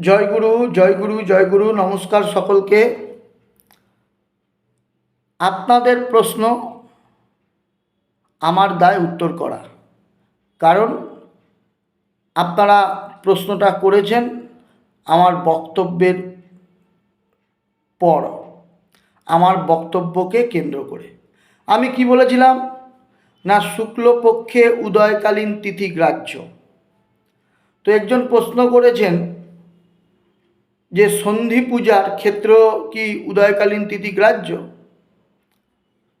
জয়গুরু জয়গুরু জয়গুরু নমস্কার সকলকে। আপনাদের প্রশ্ন আমার দায় উত্তর করা। কারণ আপনারা প্রশ্নটা করেছেন আমার বক্তব্যের পর। আমার বক্তব্যকে কেন্দ্র করে। আমি কি বলেছিলাম? না, শুক্লপক্ষে উদয়কালীন তিথি গ্রাহ্য। তো একজন প্রশ্ন করেছেন যে সন্ধি পূজার ক্ষেত্র কি উদয়কালীন তিথি গ্রাহ্য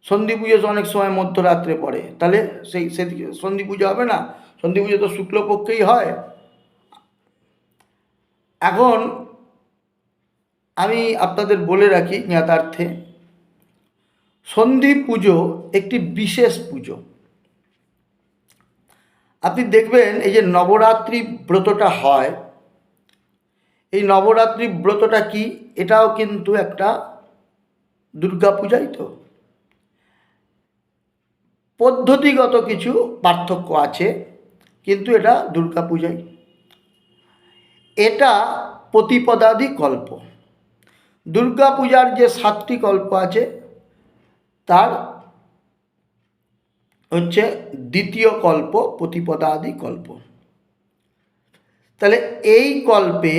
সন্ধি পুজো অনেক সময় মধ্যরাত্রে পড়ে। তাহলে সেই সেদিকে সন্ধি পুজো হবে না? সন্ধি পুজো তো শুক্লপক্ষেই হয়। এখন আমি আপনাদের বলে রাখি জ্ঞাতার্থে সন্ধি পুজো একটি বিশেষ পুজো। আপনি দেখবেন এই যে নবরাত্রি ব্রতটা হয় এই নবরাত্রি ব্রতটা কি? এটাও কিন্তু একটা দুর্গা পূজাই তো। পদ্ধতিগত কিছু পার্থক্য আছে, কিন্তু এটা দুর্গা পূজাই এটা প্রতিপদাদি কল্প। দুর্গা পূজার যে সাতটি কল্প আছে, তার হচ্ছে দ্বিতীয় কল্প, প্রতিপদাদি কল্প। তাহলে এই কল্পে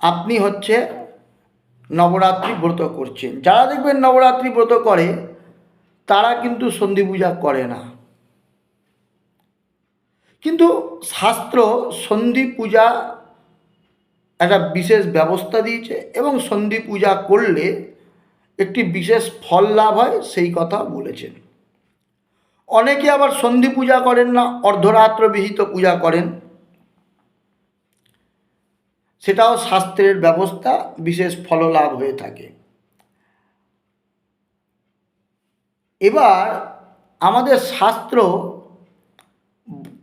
আপনি হচ্ছে নবরাত্রি ব্রত করছেন। যারা দেখবেন নবরাত্রি ব্রত করে, তারা কিন্তু সন্ধি পূজা করে না। কিন্তু শাস্ত্র সন্ধি পূজা একটা বিশেষ ব্যবস্থা দিয়েছে এবং সন্ধি পূজা করলে একটি বিশেষ ফল লাভ হয়, সেই কথা বলেছেন। অনেকে আবার সন্ধি পূজা করেন না, অর্ধরাত্র বিহিত পূজা করেন। সেটাও শাস্ত্রের ব্যবস্থা, বিশেষ ফললাভ হয়ে থাকে। এবার আমাদের শাস্ত্র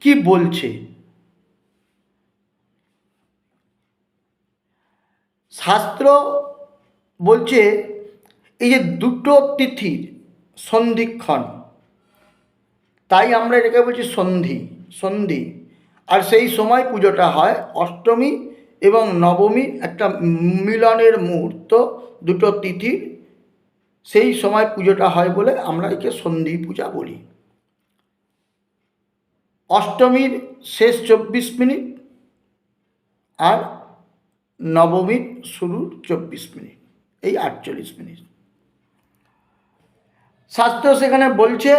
কি বলছে? শাস্ত্র বলছে, এই যে দুটো তিথির সন্ধিক্ষণ, তাই আমরা এটাকে বলছি সন্ধি সন্ধি। আর সেই সময় পুজোটা হয় অষ্টমী এবং নবমীর একটা মিলনের মুহূর্ত, দুটো তিথির সেই সময় পুজোটা হয় বলে আমরা একে সন্ধি পূজা বলি। অষ্টমীর শেষ চব্বিশ মিনিট আর নবমীর শুরুর চব্বিশ মিনিট, এই আটচল্লিশ মিনিট। শাস্ত্র সেখানে বলছে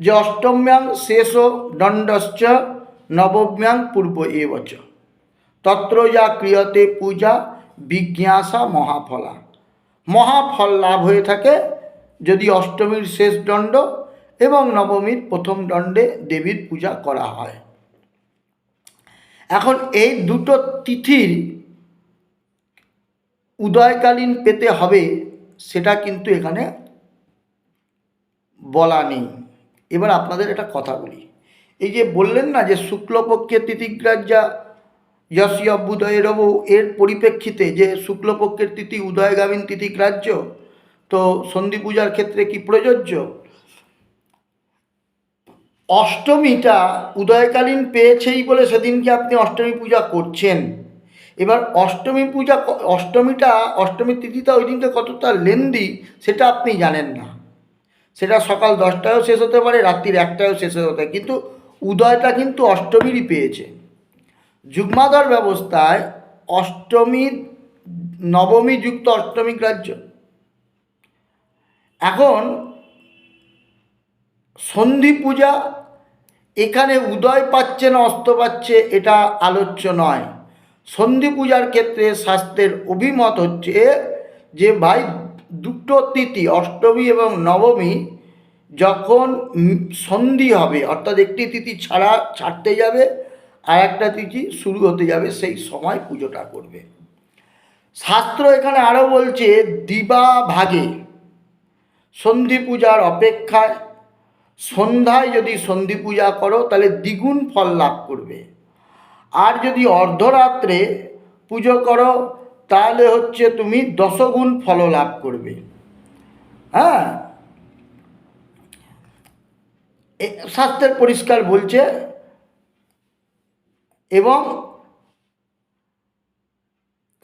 যে অষ্টম্যাং শেষ ও দণ্ডশ্চ, নবম্যাং পূর্ব এবচ তত্র যা ক্রিয়তে পূজা, বিজ্ঞাসা, মহাফলা। মহাফল লাভ হয়ে থাকে যদি অষ্টমীর শেষ দণ্ড এবং নবমীর প্রথম দণ্ডে দেবীর পূজা করা হয়। এখন এই দুটো তিথির উদয়কালীন পেতে হবে সেটা কিন্তু এখানে বলা নেই। এবার আপনাদের একটা কথা বলি। এই যে বললেন না যে শুক্লপক্ষের তিথিগ্রাহ্যা যশী অভ্যুদয় রব এর পরিপ্রেক্ষিতে যে শুক্লপক্ষের তিথি উদয়গামীন তিথি গ্রাহ্য, তো সন্ধি পূজার ক্ষেত্রে কি প্রযোজ্য? অষ্টমীটা উদয়কালীন পেয়েছেই বলে সেদিনকে আপনি অষ্টমী পূজা করছেন। এবার অষ্টমী পূজা অষ্টমীটা অষ্টমী তিথিটা ওই দিনকে কতটা লেন্দি, সেটা আপনি জানেন না। সেটা সকাল দশটায়ও শেষ হতে পারে, রাত্রির একটায়ও শেষ হতে পারে। কিন্তু উদয়টা কিন্তু অষ্টমীরই পেয়েছে। যুগ্মাদর ব্যবস্থায় অষ্টমী, নবমী যুক্ত অষ্টমী গ্রাহ্য। এখন সন্ধি পূজা, এখানে উদয় পাচ্ছে না, অস্ত পাচ্ছে, এটা আলোচ্য নয়। সন্ধি পূজার ক্ষেত্রে শাস্ত্রের অভিমত হচ্ছে যে, ভাই, দুটো তিথি, অষ্টমী এবং নবমী, যখন সন্ধি হবে, অর্থাৎ একটি তিথি ছাড়া ছাড়তে যাবে আর একটা তিথি শুরু হতে যাবে সেই সময় পুজোটা করবে। শাস্ত্র এখানে আরও বলছে, দিবা ভাগে। সন্ধি পূজার অপেক্ষায় সন্ধ্যায় যদি সন্ধি পূজা করো, তাহলে দ্বিগুণ ফল লাভ করবে। আর যদি অর্ধরাত্রে পুজো করো, তাহলে হচ্ছে তুমি দশগুণ ফল লাভ করবে। হ্যাঁ? শাস্ত্রের পরিষ্কার বলছে এবং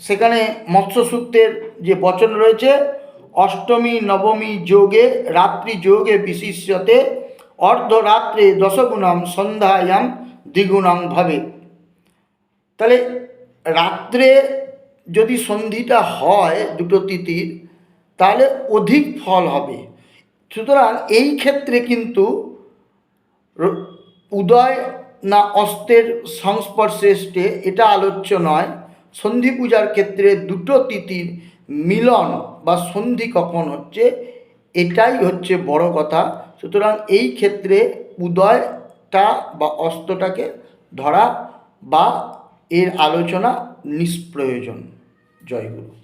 সেখানে মৎস্যসূত্রের যে বচন রয়েছে, অষ্টমী, নবমী যোগে, রাত্রি যোগে বিশিষ্যতে অর্ধরাত্রে দশগুণম সন্ধ্যায়াম দ্বিগুণম ভাবে। তাহলে রাত্রে যদি সন্ধিটা হয় দুটো তিথির, তাহলে অধিক ফল হবে। সুতরাং এই ক্ষেত্রে কিন্তু উদয় না অস্ত্রের সংস্পর্শে এসে এটা আলোচ্য নয়। সন্ধি পূজার ক্ষেত্রে দুটো তিথির মিলন বা সন্ধি কখন হচ্ছে, এটাই হচ্ছে বড় কথা। সুতরাং এই ক্ষেত্রে উদয়টা বা অস্তটাকে ধরা বা এর আলোচনা নিষ্প্রয়োজন। জয়গুরু